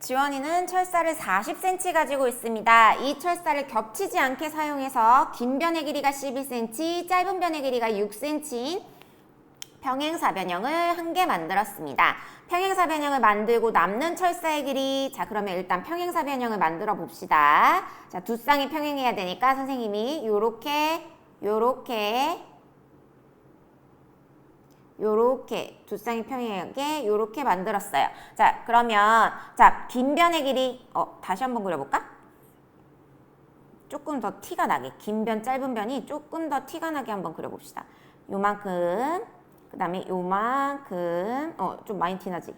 지원이는 철사를 40cm 가지고 있습니다. 이 철사를 겹치지 않게 사용해서 긴 변의 길이가 11cm, 짧은 변의 길이가 6cm인 평행사변형을 한 개 만들었습니다. 평행사변형을 만들고 남는 철사의 길이 자 그러면 일단 평행사변형을 만들어 봅시다. 자두 쌍이 평행해야 되니까 선생님이 요렇게 요렇게 요렇게 두 쌍이 평행하게 요렇게 만들었어요. 자 그러면 자긴 변의 길이 어 다시 한번 그려 볼까? 조금 더 티가 나게 긴 변 짧은 변이 조금 더 티가 나게 한번 그려 봅시다. 요만큼 그 다음에 요만큼 어 좀 많이 티나지?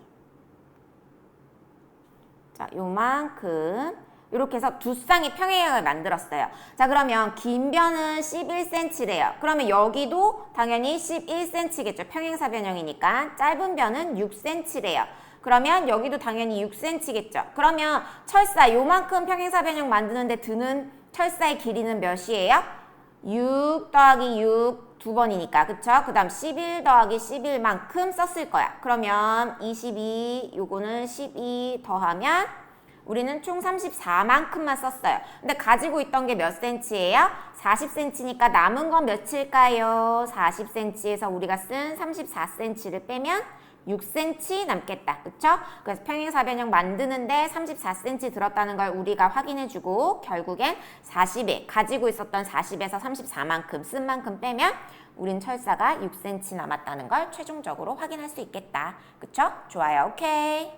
자 요만큼 이렇게 해서 두 쌍의 평행을 만들었어요. 자 그러면 긴 변은 11cm래요. 그러면 여기도 당연히 11cm겠죠. 평행사변형이니까 짧은 변은 6cm래요. 그러면 여기도 당연히 6cm겠죠. 그러면 철사 요만큼 평행사변형 만드는데 드는 철사의 길이는 몇이에요? 6 더하기 6 두 번이니까 그쵸? 그 다음 11 더하기 11만큼 썼을 거야. 그러면 22 요거는 12 더하면 우리는 총 34만큼만 썼어요. 근데 가지고 있던 게 몇 센치예요? 40cm니까 남은 건 몇일까요? 40cm에서 우리가 쓴 34cm를 빼면 6cm 남겠다. 그쵸? 그래서 평행사변형 만드는데 34cm 들었다는 걸 우리가 확인해주고 결국엔 40에 가지고 있었던 40에서 34만큼 쓴 만큼 빼면 우린 철사가 6cm 남았다는 걸 최종적으로 확인할 수 있겠다. 그쵸? 좋아요. 오케이.